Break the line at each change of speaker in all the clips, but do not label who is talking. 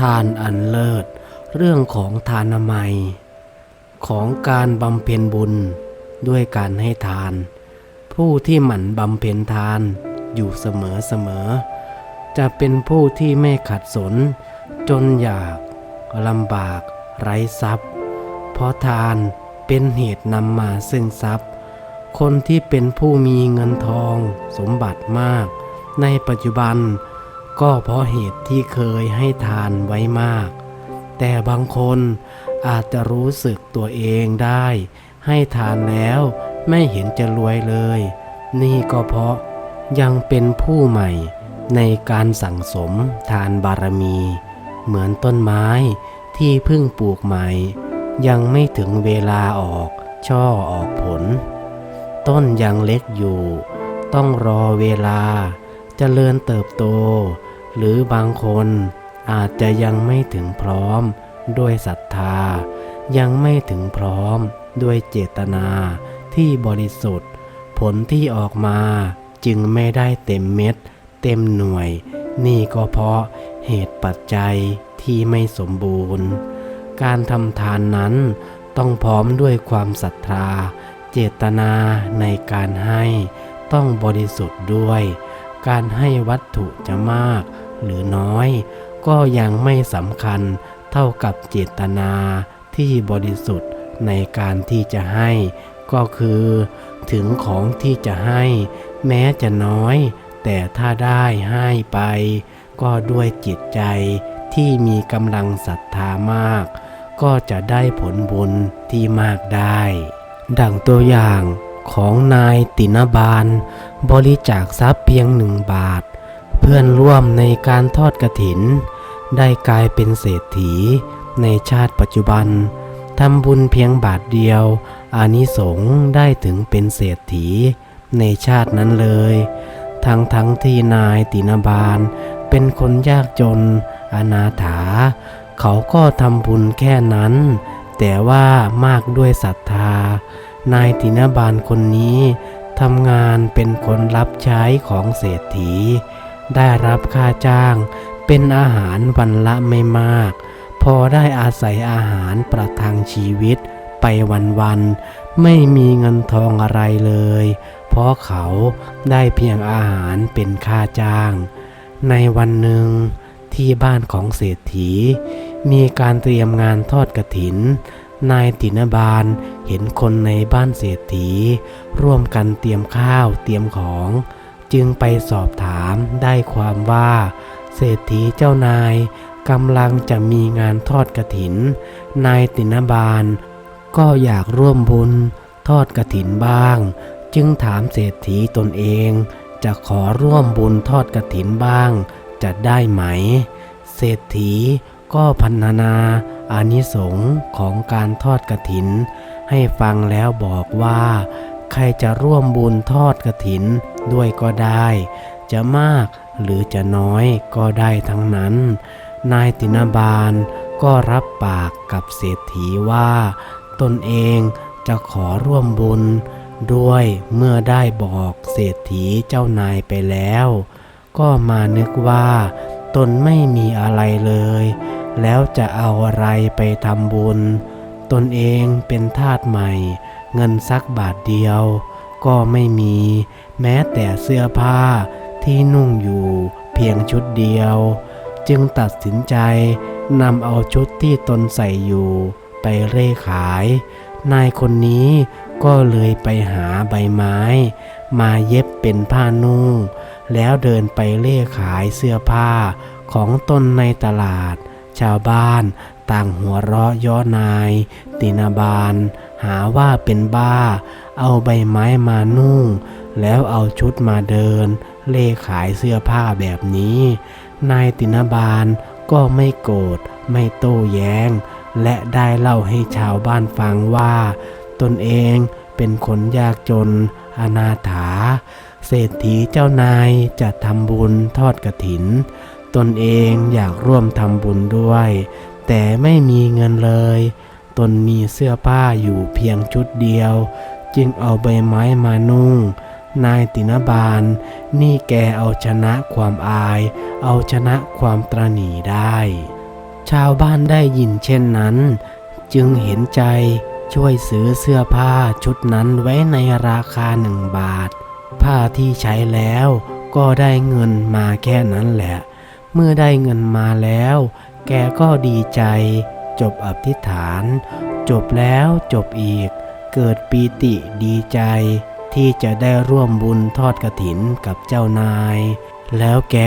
ทานอันเลิศ เรื่องของทานามัย ของการบำเพ็ญบุญด้วยการให้ทาน ผู้ที่หมั่นบำเพ็ญทานอยู่เสมอเสมอ จะเป็นผู้ที่ไม่ขัดสน จนอยากลำบากไร้ทรัพย์ เพราะทานเป็นเหตุนำมาซึ่งทรัพย์ คนที่เป็นผู้มีเงินทองสมบัติมาก ในปัจจุบัน ก็เพราะเหตุที่เคยให้ทานไว้มาก แต่บางคนอาจจะรู้สึกตัวเองได้ ให้ทานแล้วไม่เห็นจะรวยเลย นี่ก็เพราะยังเป็นผู้ใหม่ในการสั่งสมทานบารมี เหมือนต้นไม้ที่เพิ่งปลูกใหม่ ยังไม่ถึงเวลาออกช่อออกผล ต้นยังเล็กอยู่ ต้องรอเวลาจเจริญเติบโต หรือบางคนอาจจะยังไม่ถึงพร้อมด้วยศรัทธา ยังไม่ถึงพร้อมด้วยเจตนาที่บริสุทธิ์ ผลที่ออกมาจึงไม่ได้เต็มเม็ด เต็มหน่วย นี่ก็เพราะเหตุปัจจัยที่ไม่สมบูรณ์ การทำทานนั้นต้องพร้อมด้วยความศรัทธา เจตนาในการให้ต้องบริสุทธิ์ด้วย การให้วัตถุจะมากหรือน้อย ก็ยังไม่สำคัญเท่ากับเจตนาที่บริสุทธิ์ในการที่จะให้ ก็คือ ถึงของที่จะให้ แม้จะน้อย แต่ถ้าได้ให้ไป ก็ด้วยจิตใจที่มีกำลังศรัทธามาก ก็จะได้ผลบุญที่มากได้ ดังตัวอย่างของนายตินบาล บริจาคทรัพย์เพียงหนึ่งบาท เพื่อนร่วมในการทอดกระถิน ได้กลายเป็นเศรษฐี ในชาติปัจจุบันทำบุญเพียงบาทเดียวอานิสงส์ได้ถึงเป็นเศรษฐี ในชาตินั้นเลย ทั้งทั้งที่นายตินาบาล เป็นคนยากจน อนาถา เขาก็ทำบุญแค่นั้น แต่ว่ามากด้วยศรัทธานายตินาบาลคนนี้ ทำงานเป็นคนรับใช้ของเศรษฐี ได้รับค่าจ้างเป็นอาหารวันละไม่มาก พอได้อาศัยอาหารประทังชีวิตไปวันๆไม่มีเงินทองอะไรเลย เพราะเขาได้เพียงอาหารเป็นค่าจ้าง ในวันหนึ่งที่บ้านของเศรษฐี มีการเตรียมงานทอดกระถิน นายตินบาลเห็นคนในบ้านเศรษฐี ร่วมกันเตรียมข้าวเตรียมของ จึงไปสอบถามได้ความว่า เศรษฐีเจ้านายกำลังจะมีงานทอดกระถิน นายตินบาลก็อยากร่วมบุญทอดกระถินบ้าง จึงถามเศรษฐีตนเอง จะขอร่วมบุญทอดกระถินบ้าง จะได้ไหม เศรษฐี ก็พันนาอานิสงส์ของการทอดกระถิน ให้ฟังแล้วบอกว่า ใครจะร่วมบุญทอดกระถินด้วยก็ได้ จะมากหรือจะน้อยก็ได้ทั้งนั้น นายตินาบาลก็รับปากกับเศรษฐีว่า ตนเองจะขอร่วมบุญ ด้วยเมื่อได้บอกเศรษฐีเจ้านายไปแล้ว ก็มานึกว่า ตนไม่มีอะไรเลย แล้วจะเอาอะไรไปทำบุญ ตนเองเป็นทาสใหม่ เงินสักบาทเดียว ก็ไม่มี แม้แต่เสื้อผ้าที่นุ่งอยู่เพียงชุดเดียว จึงตัดสินใจนำเอาชุดที่ตนใส่อยู่ไปเร่ขาย นายคนนี้ก็เลยไปหาใบไม้ มาเย็บเป็นผ้านุ่ง แล้วเดินไปเล่ขายเสื้อผ้าของตนในตลาด ชาวบ้านต่างหัวเราะย้อนาย ตินาบาลหาว่าเป็นบ้า เอาใบไม้มานุ่ง แล้วเอาชุดมาเดิน เล่ขายเสื้อผ้าแบบนี้ นายตินาบาลก็ไม่โกรธไม่โต้แย้ง และได้เล่าให้ชาวบ้านฟังว่า ตนเองเป็นคนยากจน อนาถา เศรษฐีเจ้านายจะทำบุญทอดกระถิน ตนเองอยากร่วมทำบุญด้วย แต่ไม่มีเงินเลย ตนมีเสื้อผ้าอยู่เพียงชุดเดียว จึงเอาใบไม้มานุ่ง นายตินบาล นี่แกเอาชนะความอาย เอาชนะความตรณีได้ ชาวบ้านได้ยินเช่นนั้น จึงเห็นใจช่วยซื้อเสื้อผ้าชุดนั้นไว้ในราคาหนึ่งบาท ผ้าที่ใช้แล้วก็ได้เงินมาแค่นั้นแหละ เมื่อได้เงินมาแล้ว แกก็ดีใจ จบอธิษฐาน จบแล้วจบอีก เกิดปีติดีใจ ที่จะได้ร่วมบุญทอดกระถินกับเจ้านาย แล้วแก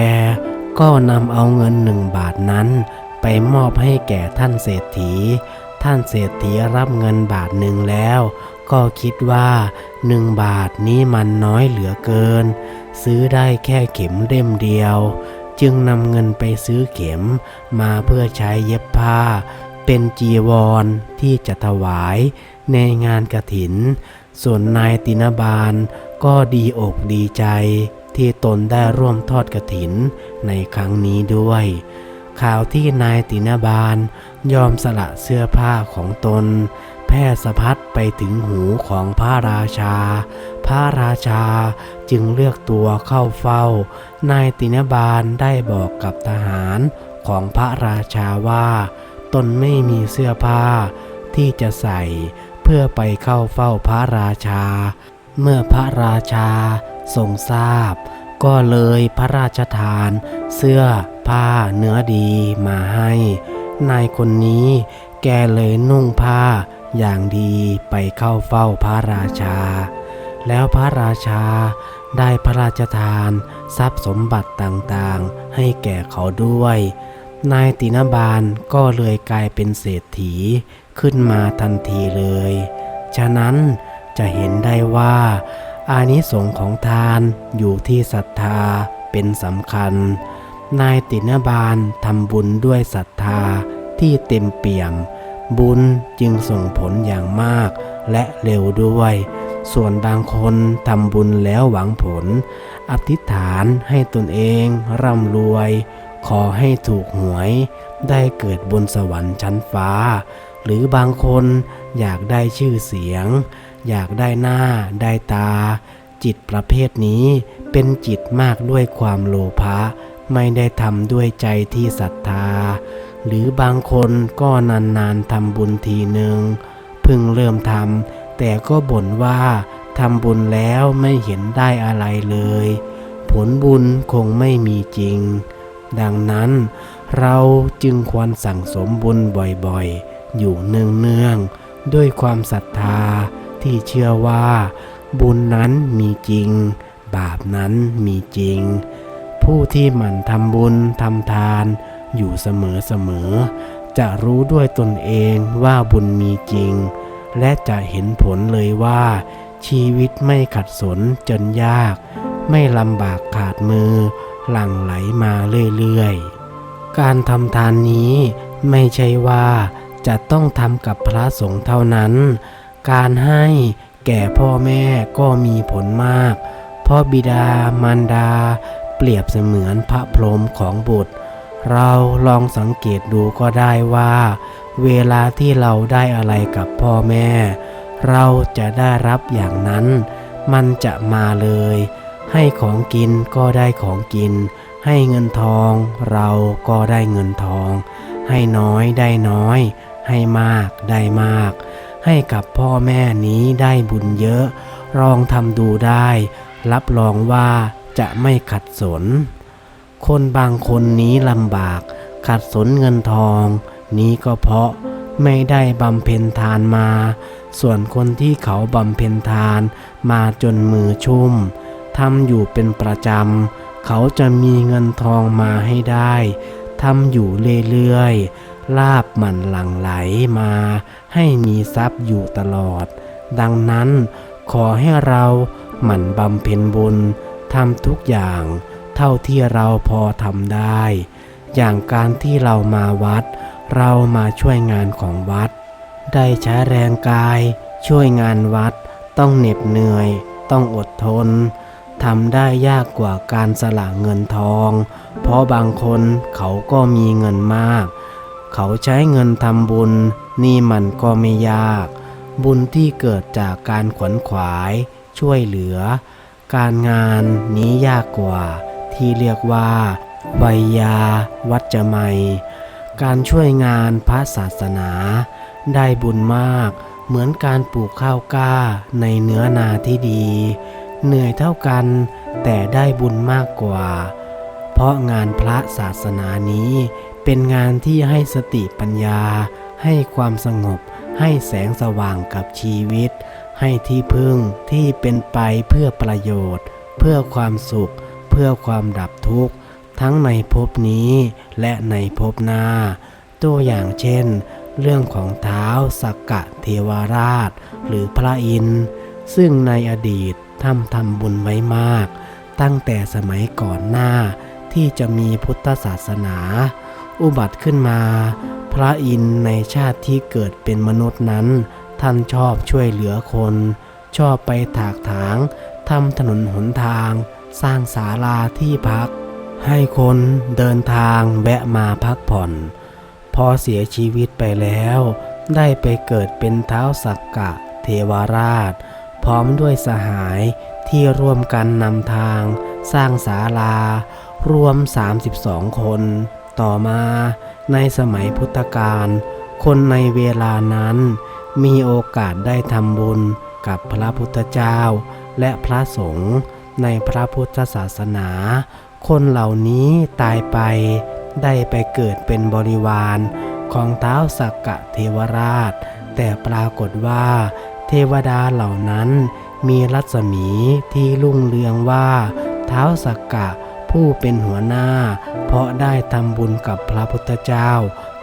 ก็นำเอาเงินหนึ่งบาทนั้น ไปมอบให้แก่ท่านเศรษฐี ท่านเศรษฐีรับเงินบาทหนึ่งแล้ว ก็คิดว่าหนึ่งบาทนี้มันน้อยเหลือเกิน ซื้อได้แค่เข็มเล่มเดียว จึงนำเงินไปซื้อเข็มมาเพื่อใช้เย็บผ้า เป็นจีวรที่จะถวายในงานกระถิน ส่วนนายตินบาลก็ดีอกดีใจที่ตนได้ร่วมทอดกระถินในครั้งนี้ด้วย ข่าวที่นายตินบาลยอมสละเสื้อผ้าของตน พร่สะพัดไปถึงหูของพระราชา พระราชาจึงเลือกตัวเข้าเฝ้า นายตินบาลได้บอกกับทหารของพระราชาว่า ตนไม่มีเสื้อผ้าที่จะใส่เพื่อไปเข้าเฝ้าพระราชา เมื่อพระราชาทรงทราบ ก็เลยพระราชทาน เสื้อผ้าเนื้อดีมาให้ นายคนนี้แกเลยนุ่งผ้า อย่างดีไปเข้าเฝ้าพระราชา แล้วพระราชาได้พระราชทานทรัพย์สมบัติต่างๆ ให้แก่เขาด้วย นายตินบาลก็เลยกลายเป็นเศรษฐีขึ้นมาทันทีเลย ฉะนั้นจะเห็นได้ว่าอานิสงส์ของทานอยู่ที่ศรัทธาเป็นสำคัญ นายตินบาลทำบุญด้วยศรัทธาที่เต็มเปี่ยม บุญจึงส่งผลอย่างมากและเร็วด้วย ส่วนบางคนทำบุญแล้วหวังผล อธิษฐานให้ตนเองร่ำรวย ขอให้ถูกหวย ได้เกิดบนสวรรค์ชั้นฟ้า หรือบางคนอยากได้ชื่อเสียง อยากได้หน้าได้ตา จิตประเภทนี้เป็นจิตมากด้วยความโลภะไม่ได้ทำด้วยใจที่ศรัทธา หรือบางคนก็นานๆทำบุญทีหนึ่งเพิ่งเริ่มทำแต่ก็บ่นว่าทำบุญแล้วไม่เห็นได้อะไรเลย ผลบุญคงไม่มีจริง ดังนั้นเราจึงควรสั่งสมบุญบ่อยๆ อยู่เนืองๆ ด้วยความศรัทธาที่เชื่อว่า บุญนั้นมีจริง บาปนั้นมีจริง ผู้ที่หมั่นทำบุญทำทาน อยู่เสมอๆจะรู้ด้วยตนเองว่าบุญมีจริง และจะเห็นผลเลยว่า ชีวิตไม่ขัดสนจนยาก ไม่ลำบากขาดมือ หลั่งไหลมาเรื่อยๆ การทำทานนี้ไม่ใช่ว่าจะต้องทำกับพระสงฆ์เท่านั้น การให้แก่พ่อแม่ก็มีผลมาก เพราะบิดามารดา เปรียบเสมือนพระพรหมของบุตร เราลองสังเกตดูก็ได้ว่า เวลาที่เราได้อะไรกับพ่อแม่ เราจะได้รับอย่างนั้น มันจะมาเลย ให้ของกินก็ได้ของกิน ให้เงินทอง เราก็ได้เงินทอง ให้น้อยได้น้อย ให้มากได้มาก ให้กับพ่อแม่นี้ได้บุญเยอะลองทำดูได้ รับรองว่าจะไม่ขัดสน คนบางคนนี้ลำบากขัดสนเงินทอง นี้ก็เพราะไม่ได้บำเพ็ญทานมา ส่วนคนที่เขาบำเพ็ญทานมาจนมือชุ่มทำอยู่เป็นประจำ เขาจะมีเงินทองมาให้ได้ทำอยู่เรื่อยๆลาบมันหลั่งไหลมา ให้มีทรัพย์อยู่ตลอด ดังนั้นขอให้เราหมั่นบำเพ็ญบุญทำทุกอย่าง ท่าที่เราพอทำได้ อย่างการที่เรามาวัด เรามาช่วยงานของวัด ได้ใช้แรงกาย ช่วยงานวัด ต้องเหน็บเหนื่อย ต้องอดทนทำได้ยากกว่าการสละเงินทอง เพราะบางคนเขาก็มีเงินมาก เขาใช้เงินทำบุญ นี่มันก็ไม่ยาก บุญที่เกิดจากการขวนขวาย ช่วยเหลือ การงานนี้ยากกว่า ที่เรียกว่าไวยาวัจจะไมยการช่วยงานพระศาสนา ได้บุญมากเหมือนการปลูกข้าวกล้าในเนื้อนาที่ดี เหนื่อยเท่ากันแต่ได้บุญมากกว่า เพราะงานพระศาสนานี้เป็นงานที่ให้สติปัญญา ให้ความสงบ ให้แสงสว่างกับชีวิต ให้ที่พึ่งที่เป็นไปเพื่อประโยชน์ เพื่อความสุข เพื่อความดับทุกข์ ทั้งในภพนี้และในภพหน้า ตัวอย่างเช่น เรื่องของเท้าสักกะเทวราช หรือพระอินทร์ซึ่งในอดีตทำทำบุญไว้มาก ตั้งแต่สมัยก่อนหน้าที่จะมีพุทธศาสนา อุบัติขึ้นมา พระอินทร์ในชาติที่เกิดเป็นมนุษย์นั้น ท่านชอบช่วยเหลือคน ชอบไปถากถางทำถนนหนทาง สร้างศาลาที่พัก ให้คนเดินทางแวะมาพักผ่อน พอเสียชีวิตไปแล้ว ได้ไปเกิดเป็นเท้าสักกะเทวราช พร้อมด้วยสหายที่ร่วมกันนำทาง สร้างศาลา รวม 32 คน ต่อมาในสมัยพุทธกาลคนในเวลานั้น มีโอกาสได้ทำบุญกับพระพุทธเจ้าและพระสงฆ์ ในพระพุทธศาสนา คนเหล่านี้ตายไปได้ไปเกิดเป็นบริวารของเท้าสักกะเทวราช แต่ปรากฏว่า เทวดาเหล่านั้นมีรัศมีที่รุ่งเรืองว่า เท้าสักกะผู้เป็นหัวหน้า เพราะได้ทำบุญกับพระพุทธเจ้า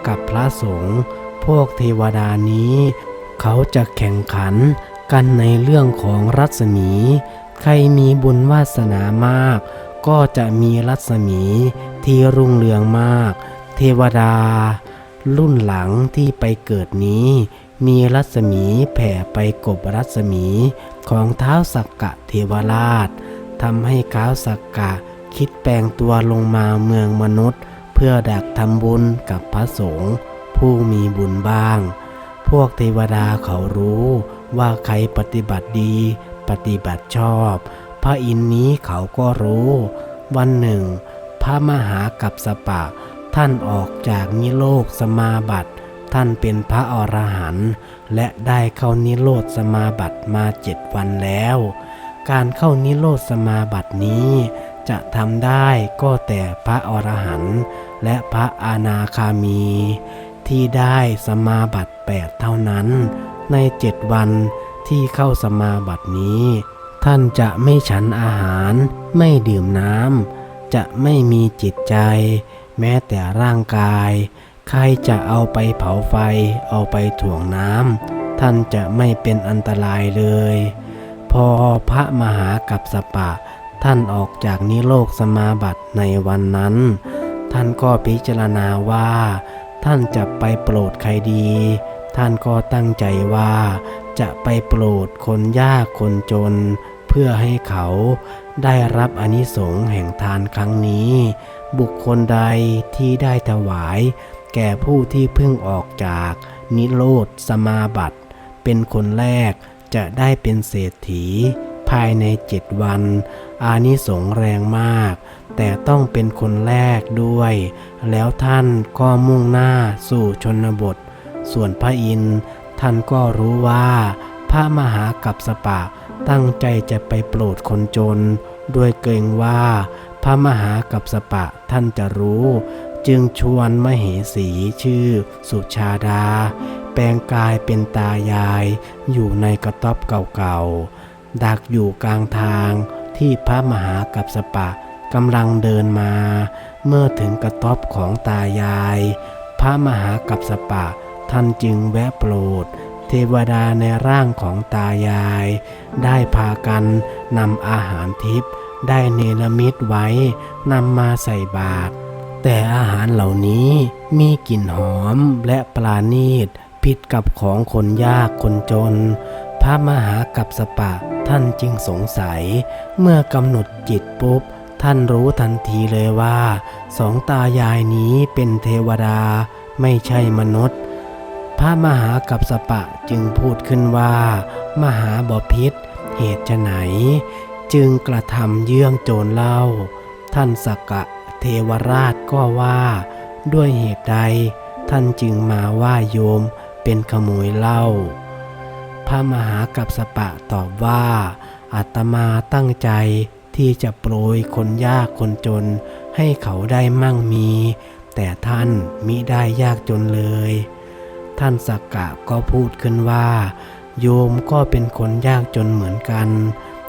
กับพระสงฆ์พวกเทวดานี้ เขาจะแข่งขันกันในเรื่องของรัศมี ใครมีบุญวาสนามาก ก็จะมีรัศมีที่รุ่งเรืองมาก เทวดา รุ่นหลังที่ไปเกิดนี้ มีรัศมีแผ่ไปกบรัศมีของเท้าสักกะเทวราชทำให้เท้าสักกะคิดแปลงตัวลงมาเมืองมนุษย์ เพื่อดักทำบุญกับพระสงฆ์ผู้มีบุญบ้าง พวกเทวดาเขารู้ว่าใครปฏิบัติดี ปฏิบัติชอบ พระอินนี้เขาก็รู้ วันหนึ่ง พระมหากัปสปะ ท่านออกจากนิโลกสมาบัติท่านเป็นพระอรหันต์และได้เข้านิโรธสมาบัติมาเจ็ดวันแล้ว การเข้านิโรธสมาบัตินี้ จะทำได้ก็แต่พระอรหันต์และพระอนาคามี ที่ได้สมาบัติแปดเท่านั้น ในเจ็ดวัน ที่เข้าสมาบัตินี้ ท่านจะไม่ฉันอาหาร ไม่ดื่มน้ำจะไม่มีจิตใจ แม้แต่ร่างกาย ใครจะเอาไปเผาไฟ เอาไปถ่วงน้ำท่านจะไม่เป็นอันตรายเลย พอพระมหากัปสปะ ท่านออกจากนิโรกสมาบัติในวันนั้น ท่านก็พิจารณาว่า ท่านจะไปโปรดใครดี ท่านก็ตั้งใจว่า จะไปโปรดคนยากคนจน เพื่อให้เขาได้รับอานิสงส์แห่งทานครั้งนี้ บุคคลใดที่ได้ถวาย แก่ผู้ที่เพิ่งออกจากนิโรธสมาบัติ เป็นคนแรกจะได้เป็นเศรษฐี ภายในเจ็ดวัน อานิสงส์แรงมาก แต่ต้องเป็นคนแรกด้วย แล้วท่านก็มุ่งหน้าสู่ชนบท ส่วนพระอินทร์ ท่านก็รู้ว่า พระมหากัปสปะตั้งใจจะไปโปรดคนจน ด้วยเกรงว่า พระมหากัปสปะท่านจะรู้ จึงชวนมเหสีชื่อสุชาดา แปลงกายเป็นตายาย อยู่ในกระต๊อบเก่าๆ ดักอยู่กลางทางที่พระมหากัปสปะกำลังเดินมา เมื่อถึงกระต๊อบของตายาย พระมหากัปสปะ ท่านจึงแวะโปรด เทวดาในร่างของตายาย ได้พากันนำอาหารทิพย์ได้เนรมิตไว้นำมาใส่บาตรแต่อาหารเหล่านี้มีกลิ่นหอมและปราณีตผิดกับของคนยากคนจน พระมหากัปสปะท่านจึงสงสัย เมื่อกำหนดจิตปุ๊บ ท่านรู้ทันทีเลยว่า สองตายายนี้เป็นเทวดาไม่ใช่มนุษย์ พระมหากัปสปะจึงพูดขึ้นว่า มหาบพิษเหตุไฉนจึงกระทำเยื่องโจรเล่า ท่านสกกะเทวราชก็ว่า ด้วยเหตุใด ท่านจึงมาว่าโยมเป็นขโมยเล้าพระมหากัปสปะตอบว่าอาตมาตั้งใจที่จะโปรยคนยากคนจนให้เขาได้มั่งมี แต่ท่านมิได้ยากจนเลย ท่านสักกะก็พูดขึ้นว่า โยมก็เป็นคนยากจนเหมือนกัน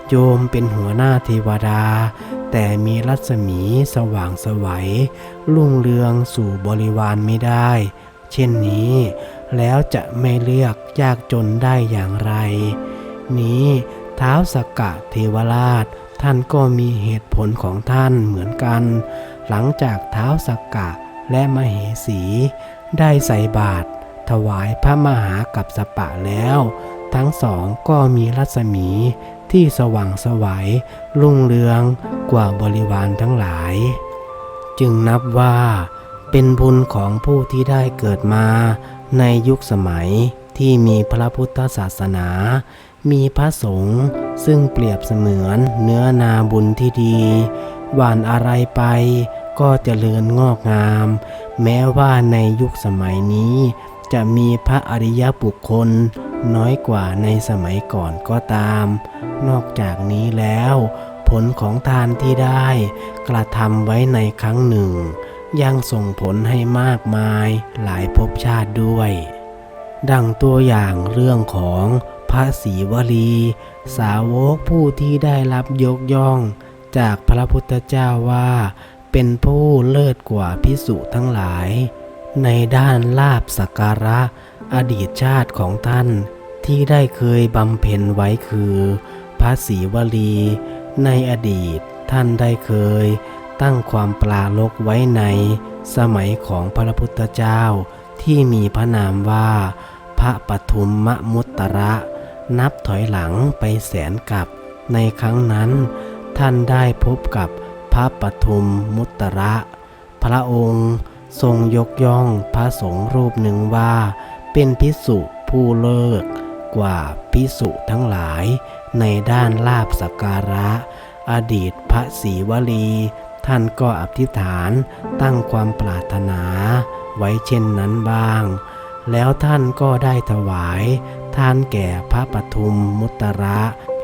โยมเป็นหัวหน้าเทวดา แต่มีรัศมีสว่างสวัยรุ่งเรืองสู่บริวารไม่ได้ เช่นนี้ แล้วจะไม่เลือกยากจนได้อย่างไร นี้เท้าสกกะเทวราช ท่านก็มีเหตุผลของท่านเหมือนกัน หลังจากเท้าสกกะและมเหสี ได้ใส่บาตร ถวายพระมหากัปสปะแล้ว ทั้งสองก็มีรัศมีที่สว่างสวัยรุ่งเรืองกว่าบริวารทั้งหลาย จึงนับว่าเป็นบุญของผู้ที่ได้เกิดมาในยุคสมัยที่มีพระพุทธศาสนา มีพระสงฆ์ซึ่งเปรียบเสมือนเนื้อนาบุญที่ดี หวานอะไรไปก็เจริญงอกงาม แม้ว่าในยุคสมัยนี้ จะมีพระอริยบุคคล น้อยกว่าในสมัยก่อนก็ตาม นอกจากนี้แล้ว ผลของทานที่ได้ กระทำไว้ในครั้งหนึ่ง ยังส่งผลให้มากมายหลายภพชาติด้วย ดังตัวอย่างเรื่องของพระศรีวลี สาวกผู้ที่ได้รับยกย่อง จากพระพุทธเจ้าว่า เป็นผู้เลิศกว่าพิสุทั้งหลาย ในด้านลาบสักการะ อดีตชาติของท่าน ที่ได้เคยบำเพ็ญไว้คือ พระศรีวลี ในอดีตท่านได้เคย ตั้งความปลาลกไว้ใน สมัยของพระพุทธเจ้า ที่มีพระนามว่า พระปทุมมมุตตระ นับถอยหลังไปแสนกับ ในครั้งนั้น ท่านได้พบกับพระปทุมมุตตระ พระองค์ ทรงยกย่องพระสงฆ์รูปหนึ่งว่า เป็นพิสุผู้เลิศกว่าพิสุทั้งหลาย ในด้านลาบสักการะ อดีตพระศรีวลี ท่านก็อธิษฐานตั้งความปรารถนาไว้เช่นนั้นบ้าง แล้วท่านก็ได้ถวายท่านแก่พระปทุมมุตระ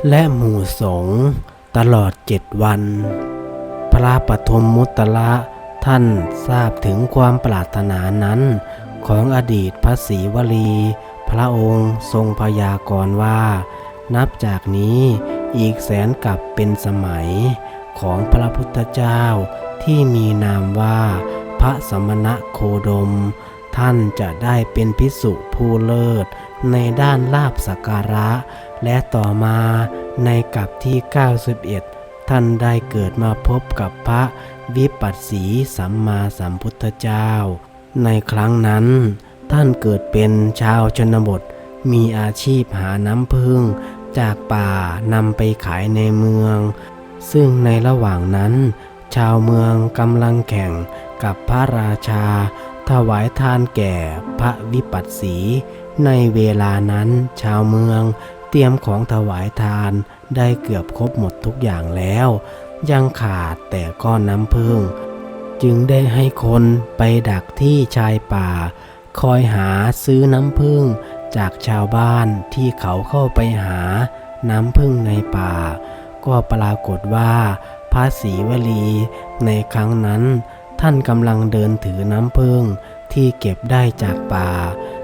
และหมู่สงฆ์ตลอดเจ็ดวัน พระปทุมมุตระ ท่านทราบถึงความปรารถนานั้น ของอดีตพระศรีวลี พระองค์ทรงพยากรณ์ว่า นับจากนี้อีกแสนกับเป็นสมัยของพระพุทธเจ้าที่มีนามว่าพระสมณะโคดม ท่านจะได้เป็นพิสุผู้เลิศ ในด้านลาบสักการะ และต่อมาในกับที่ 91 ท่านได้เกิดมาพบกับพระ วิปัสสีสัมมาสัมพุทธเจ้า ในครั้งนั้น ท่านเกิดเป็นชาวชนบท มีอาชีพหาน้ำพึ่ง จากป่านำไปขายในเมือง ซึ่งในระหว่างนั้น ชาวเมืองกำลังแข่งกับพระราชา ถวายทานแก่พระวิปัสสี ในเวลานั้นชาวเมืองเตรียมของถวายทานได้เกือบครบหมดทุกอย่างแล้ว ยังขาดแต่ก้อนน้ำพึ่ง จึงได้ให้คนไปดักที่ชายป่า คอยหาซื้อน้ำพึ่งจากชาวบ้านที่เขาเข้าไปหาน้ำพึ่งในป่า ก็ปรากฏว่าพระศรีวลีในครั้งนั้น ท่านกำลังเดินถือน้ำพึ่งที่เก็บได้จากป่า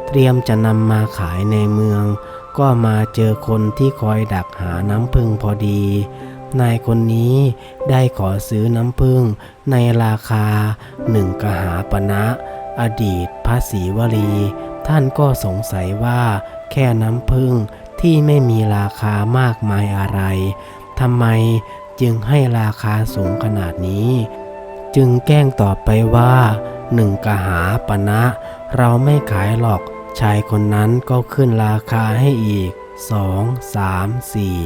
เตรียมจะนำมาขายในเมือง ก็มาเจอคนที่คอยดักหาน้ำพึ่งพอดี นายคนนี้ได้ขอซื้อน้ำพึ่งในราคาหนึ่งกหาปณะอดีตพระศรีวลี ท่านก็สงสัยว่าแค่น้ำพึ่งที่ไม่มีราคามากมายอะไรทำไมจึงให้ราคาสูงขนาดนี้ จึงแกล้งตอบไปว่าหนึ่งกหาปณะเราไม่ขายหรอกชายคนนั้นก็ขึ้นราคาให้อีกสองสามสี่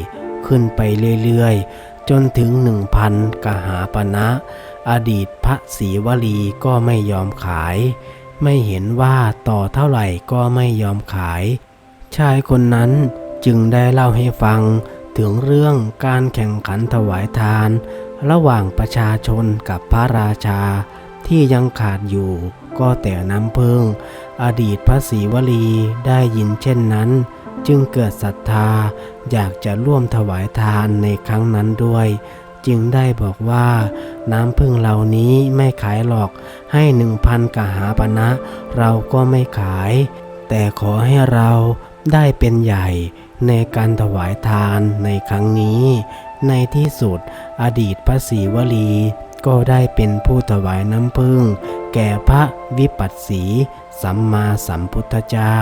ขึ้นไปเรื่อยๆ จนถึงหนึ่งพันกหาปณะอดีตพระศรีวลีก็ไม่ยอมขาย ไม่เห็นว่าต่อเท่าไหร่ก็ไม่ยอมขาย ชายคนนั้นจึงได้เล่าให้ฟังถึงเรื่องการแข่งขันถวายทาน ระหว่างประชาชนกับพระราชา ที่ยังขาดอยู่ก็แต่น้ำพึ่ง อดีตพระศรีวลีได้ยินเช่นนั้น จึงเกิดศรัทธาอยากจะร่วมถวายทานในครั้งนั้นด้วย จึงได้บอกว่าน้ำพึ่งเหล่านี้ไม่ขายหรอกให้หนึ่งพันกหาปณะเราก็ไม่ขาย แต่ขอให้เราได้เป็นใหญ่ในการถวายทานในครั้งนี้ ในที่สุดอดีตพระศรีวลี ก็ได้เป็นผู้ถวายน้ำพึ่ง แก่พระวิปัสสีสัมมาสัมพุทธเจ้า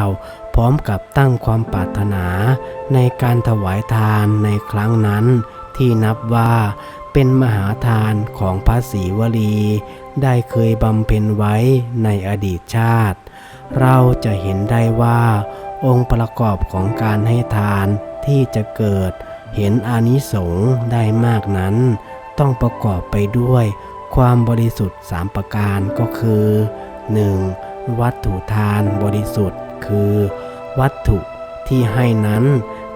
พร้อมกับตั้งความปรารถนาในการถวายทานในครั้งนั้นที่นับว่าเป็นมหาทานของพระศรีวลี ได้เคยบำเพ็ญไว้ในอดีตชาติ เราจะเห็นได้ว่า องค์ประกอบของการให้ทานที่จะเกิดเห็นอานิสงส์ได้มากนั้น ต้องประกอบไปด้วยความบริสุทธิ์สามประการก็คือ 1. วัตถุทานบริสุทธิ์คือ วัตถุที่ให้นั้น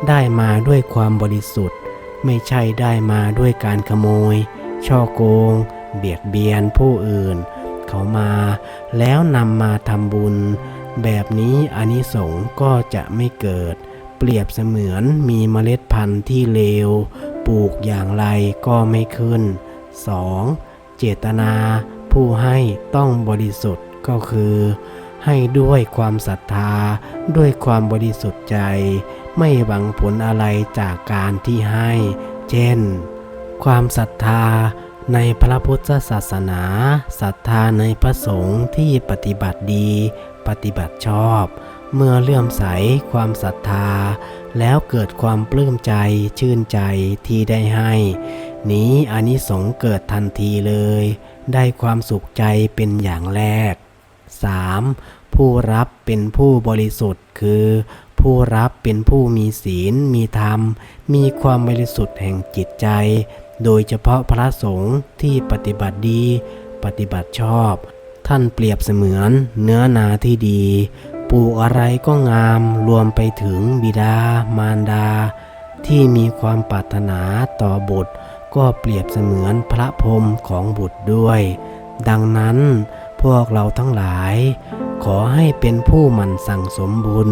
ได้มาด้วยความบริสุทธิ์ ไม่ใช่ได้มาด้วยการขโมย ช่อโกง เบียดเบียนผู้อื่น เขามาแล้วนำมาทำบุญ แบบนี้อนิสงส์ก็จะไม่เกิด เปรียบเสมือนมีเมล็ดพันธุ์ที่เลว ปลูกอย่างไรก็ไม่ขึ้น 2. เจตนาผู้ให้ต้องบริสุทธิ์ก็คือ ให้ด้วยความศรัทธา ด้วยความบริสุทธิ์ใจ ไม่หวังผลอะไรจากการที่ให้ เช่น ความศรัทธาในพระพุทธศาสนาศรัทธาในพระสงฆ์ที่ปฏิบัติดี ปฏิบัติชอบ เมื่อเลื่อมใสความศรัทธา แล้วเกิดความปลื้มใจชื่นใจที่ได้ให้ นี้อนิสงส์เกิดทันทีเลย ได้ความสุขใจเป็นอย่างแรก 3. ผู้รับเป็นผู้บริสุทธิ์ คือ ผู้รับเป็นผู้มีศีล มีธรรม มีความบริสุทธิ์แห่งจิตใจ โดยเฉพาะพระสงฆ์ที่ปฏิบัติดี ปฏิบัติชอบ ท่านเปรียบเสมือนเนื้อนาที่ดีปลูกอะไรก็งามรวมไปถึงบิดามารดา ที่มีความปรารถนาต่อบุตร ก็เปรียบเสมือนพระพรมของบุตรด้วย ดังนั้น พวกเราทั้งหลาย ขอให้เป็นผู้หมั่นสั่งสมบุญ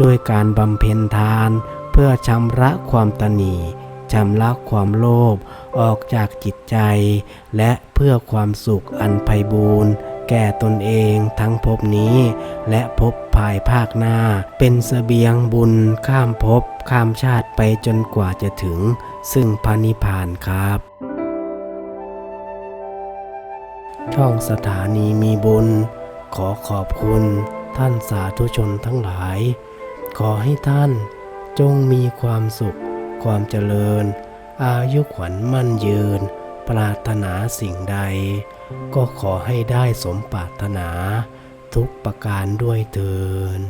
ด้วยการบำเพ็ญทาน เพื่อชำระความตนีชำระความโลภออกจากจิตใจ และเพื่อความสุขอันไพบูรณ์แก่ตนเองทั้งภพนี้ และภพภายภาคหน้า เป็นเสบียงบุญข้ามภพข้ามชาติไปจนกว่าจะถึง ซึ่งพระนิพพานครับ ช่องสถานีมีบุญ ขอขอบคุณท่านสาธุชนทั้งหลาย ขอให้ท่านจงมีความสุข ความเจริญ อายุขวัญมั่นยืน ปรารถนาสิ่งใด ก็ขอให้ได้สมปรารถนา ทุกประการด้วยเถิน